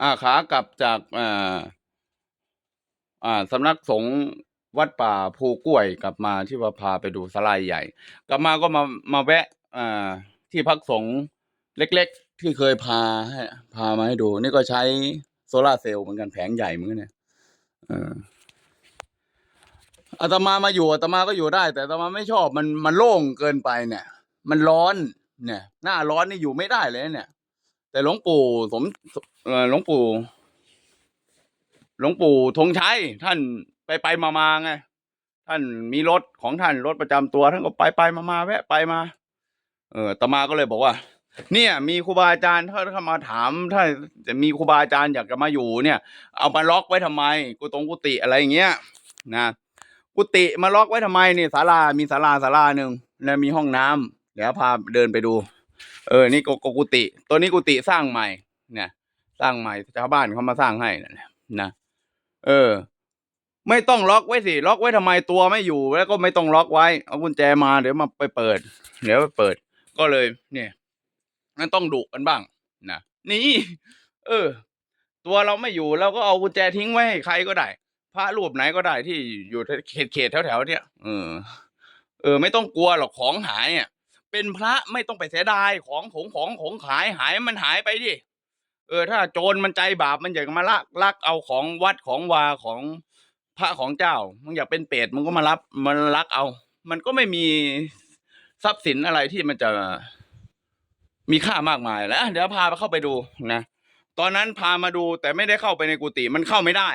อ่าขากลับจากอ่าอ่าสำนักสงฆ์วัดป่าภูกล้วยกลับมาที่ว่าพาไปดูสลายใหญ่ กลับมาก็มามาแวะอ่าที่พักสงฆ์เล็ก ๆ ที่เคยพาให้พามาให้ดู นี่ก็ใช้โซลาเซลล์เหมือนกันแผงใหญ่เหมือนกันเนี่ยเอออาตมามาอยู่อาตมาก็อยู่ได้ แต่อาตมาไม่ชอบมันมันโล่งเกินไปเนี่ย มันร้อนเนี่ย หน้าร้อนนี่อยู่ไม่ได้เลยเนี่ย แต่หลวงปู่สมหลวงปู่หลวงปู่ธงชัยท่านไปไปมามาไงท่านมีรถของท่านรถประจำตัว ท่านก็ไปไปมามาแวะไปมา เออตมาก็เลยบอกว่า เนี่ย มีครูบาอาจารย์ถ้าเข้ามาถาม ถ้าจะมีครูบาอาจารย์อยากจะมาอยู่เนี่ย เอามาล็อกไว้ทำไมกุตรงกุฏิอะไรอย่างเงี้ยนะกุฏิมาล็อกไว้ทำไมเนี่ยศาลามีศาลาศาลาหนึ่งแล้วมีห้องน้ำเดี๋ยวพาเดินไปดู เออ นี่กกกุฏิตัวนี้กุฏิสร้างใหม่ เนี่ย สร้างใหม่ชาวบ้านเขามาสร้างให้นะนะเออ ไม่ต้องล็อกไว้สิล็อกไว้ทำไมตัวไม่อยู่แล้วก็ไม่ต้องล็อกไว้เอากุญแจมาเดี๋ยวมาไปเปิด เดี๋ยวไปเปิด ก็เลย เนี่ยมันต้องดุกันบ้างนะนี่เออ ตัวเราไม่อยู่เราก็เอากุญแจทิ้งไว้ให้ใครก็ได้พระรูปไหนก็ได้ที่อยู่เขตเขตแถวแถวๆเนี่ยเออเออ ไม่ต้องกลัวหรอกของหายอะ เป็นพระไม่ต้องไปเสียดายของของของของขายหายมันหายไปดิเออ ถ้าโจรมันใจบาปมันอยากมาลักลักเอาของวัดของวาของพระของเจ้ามันอยากเป็นเปรตมันก็มารับมันลักเอา มันก็ไม่มีทรัพย์สินอะไรที่มันจะมีค่ามากมายแล้วเดี๋ยวพาไปเข้าไปดูนะตอนนั้นพามาดูแต่ไม่ได้เข้าไปในกุฏิมันเข้าไม่ได้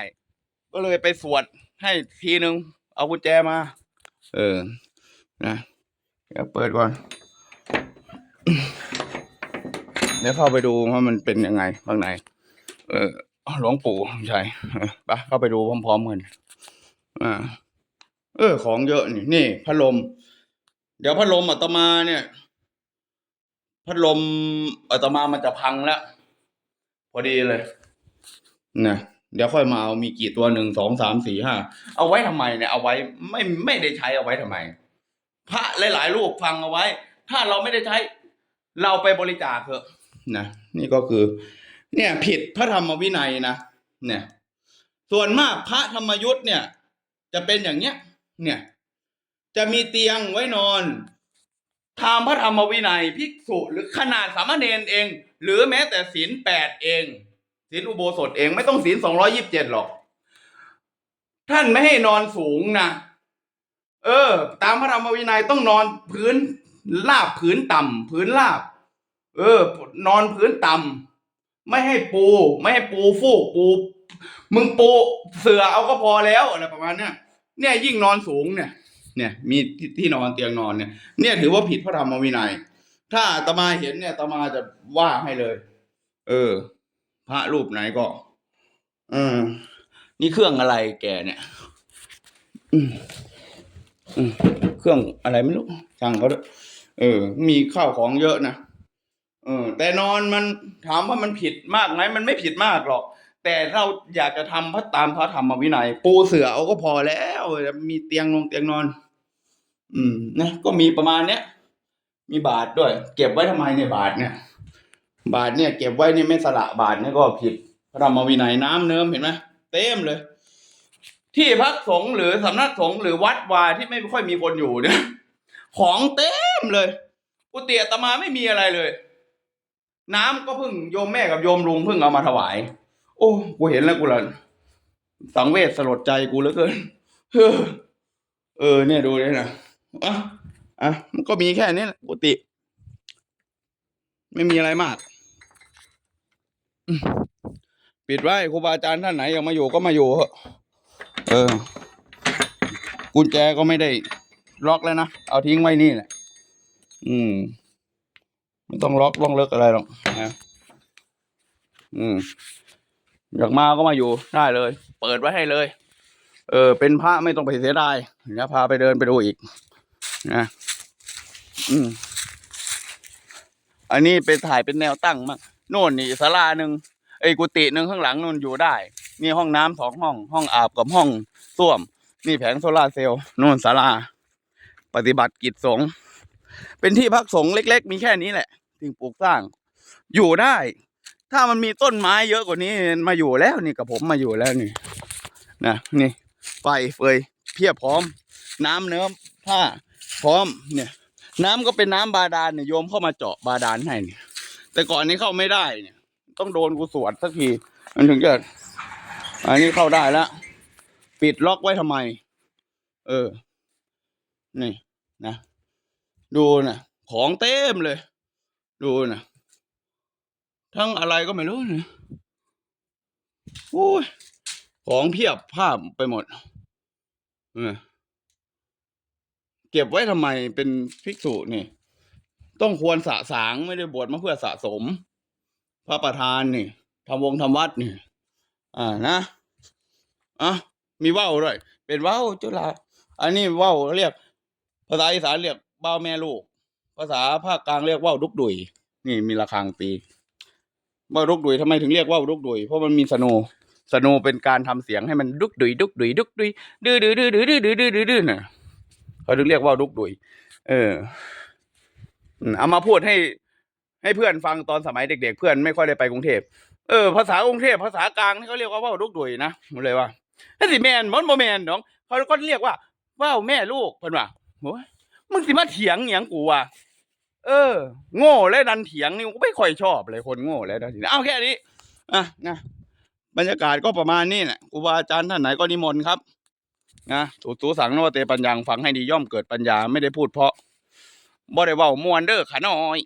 ก็เลยไปสวดให้ทีนึง เอากุญแจมา เออนะเดี๋ยวเปิดก่อน เดี๋ยวเข้าไปดูว่ามันเป็นยังไงข้างในเออหลวงปู่ใช่ไปเข้าไปดูพร้อมๆกันอ่าเออ ของเยอะนี่นี่พัดลม เดี๋ยวพัดลมอาตมาเนี่ยพัดลมอาตมามันจะพังแล้ว พอดีเลยนะเดี๋ยวค่อยมาเอามีกี่ตัวหนึ่งสองสามสี่ห้าเอาไว้ทำไมเนี่ยเอาไว้ไม่ไม่ได้ใช้เอาไว้ทำไม พระหลายๆรูปฟังเอาไว้ ถ้าเราไม่ได้ใช้ เราไปบริจาคเถอะนะนี่ก็คือ เนี่ยผิดพระธรรมวินัยนะเนี่ย ส่วนมากพระธรรมยุทธ์เนี่ย จะเป็นอย่างเนี้ย เนี่ย จะมีเตียงไว้นอนตามพระธรรมวินัยภิกษุหรือขนาดสามเณรเอง หรือแม้แต่ศีลแปดเองศีลอุโบสถเองไม่ต้องศีลสองร้อยิบเจ็ดหรอก ท่านไม่ให้นอนสูงนะเออ ตามพระธรรมวินัยต้องนอนพื้น ลาบพื้นต่ำพื้นลาบ เออ นอนพื้นต่ำไม่ให้ปู ไม่ให้ปูฟูกปู มึงปูเสือเอาก็พอแล้วอะไรประมาณเนี้ยเนี่ยยิ่งนอนสูงเนี่ย เนี่ยมีที่นอนเตียงนอนเนี่ย เนี่ยถือว่าผิดพระธรรมวินัย ถ้าตมาเห็นเนี่ยตมาจะว่าให้เลย เออ พระรูปไหนก็เออนี่เครื่องอะไรแกเนี่ยอืมอืมเครื่องอะไรไม่รู้ช่างเขาด้วย เออ มีข้าวของเยอะนะเออ แต่นอนมันถามว่ามันผิดมากไหมมันไม่ผิดมากหรอก แต่เราอยากจะทำพระตามพระธรรมวินัย ปูเสือเอาก็พอแล้ว มีเตียงนงเตียงนอน อืมนะก็มีประมาณเนี้ยมีบาทด้วย เก็บไว้ทำไมเนี่ยบาทเนี่ย บาทเนี่ย เก็บไว้เนี่ยไม่สละบาทเนี่ยก็ผิดพระธรรมวินัยน้ำเนิมเห็นไหมเต็มเลย ที่พักสงฆ์หรือสำนักสงฆ์หรือวัดวาที่ไม่ค่อยมีคนอยู่เนี่ย ของเต็มเลยกุฏิอาตมาไม่มีอะไรเลย น้ำก็เพิ่งโยมแม่กับโยมลุงเพิ่งเอามาถวาย โอ้กูเห็นแล้วกูละสังเวชสลดใจกูเหลือเกินเออเออ เนี่ยดูเลยนะอะอะมันก็มีแค่นี้แหละกุฏิไม่มีอะไรมาก ปิดไว้ครูบาอาจารย์ท่านไหนอยากมาอยู่ก็มาอยู่เออกุญแจก็ไม่ได้ ล็อกแล้วนะ เอาทิ้งไว้นี่แหละ อืมไม่ต้องล็อกล่องเลิกอะไรหรอกนะอืม อยากมาก็มาอยู่ได้เลย เปิดไว้ให้เลย เออ เป็นพระไม่ต้องไปเสียดายเดี๋ยวพาไปเดินไปดูอีก นะอืม อันนี้ไปถ่ายเป็นแนวตั้งมากโน่นนี่ศาลาหนึ่งไอ้ยกุฏิหนึ่งข้างหลังนู่นอยู่ได้นี่ห้องน้ำสองห้อง ห้องอาบกับห้องส้วม นี่แผงโซลาเซลล์นู่นศาลา ปฏิบัติกิจสงฆ์เป็นที่พักสงฆ์เล็ก ๆ มีแค่นี้แหละสิ่งปลูกสร้าง อยู่ได้ ถ้ามันมีต้นไม้เยอะกว่านี้มาอยู่แล้วนี่กับผมมาอยู่แล้วนี่นะนี่ไฟเฟยเพียบพร้อม น้ำเนื้อผ้าพร้อมเนี่ย น้ำก็เป็นน้ำบาดาลเนี่ยโยมเข้ามาเจาะบาดาลให้เนี่ยแต่ก่อนนี้เข้าไม่ได้เนี่ย ต้องโดนกูสวดสักทีมันถึงจะอันนี้เข้าได้แล้วปิดล็อกไว้ทำไม เออ นี่นะดูนะของเต็มเลย ดูนะทั้งอะไรก็ไม่รู้นะโอ้ยของเพียบภาพไปหมดเออเก็บไว้ทำไมเป็นภิกษุนี่ ต้องควรสะสางไม่ได้บวชมาเพื่อสะสม พระประธานนี่ทำวงทำวัดนี่ อ่านะอะมีว่าวด้วย เป็นว่าวจุฬาอันนี้ว่าวเรียก ภาษาอีสานเรียกว่าวแม่ลูก ภาษาภาคกลางเรียกว่าวดุกดุย นี่มีระฆังตีว่าวดุกดุยทำไมถึงเรียกว่าวดุกดุย เพราะมันมีสโนว์สโนว์เป็นการทำเสียงให้มันดุกดุยดุกดุยดุกดุยดื้อดื้อดื้อดื้อดื้อดื้อดื้อดื้อดื้อน่ะเขาถึงเรียกว่าวดุกดุย เอออืมเอามาพูดให้ ให้เพื่อนฟังตอนสมัยเด็ก ๆ เพื่อนไม่ค่อยได้ไปกรุงเทพเออภาษากรุงเทพภาษากลางนี่เขาเรียกว่าว่าวดุกดุยนะผมเลยว่าถ้สิแมนมันบ่แมนน้องเขาก็เรียกว่าว่าวแม่ลูกเพิ่นว่า โอ้ยมึงสิมาเถียงหยังกูอะ เออ โง่และดันเถียงนี่กูไม่ค่อยชอบเลยคนโง่และดันเถียงเอาแค่นี้อะนะบรรยากาศก็ประมาณนี้แหละครูบาอาจารย์ท่านไหนก็นิมนต์ครับนะสูตูสังนวเตปัญญังฟังให้ดีย่อมเกิดปัญญาไม่ได้พูดเพราะบ่ได้เว้ามวนเด้อขาน้อย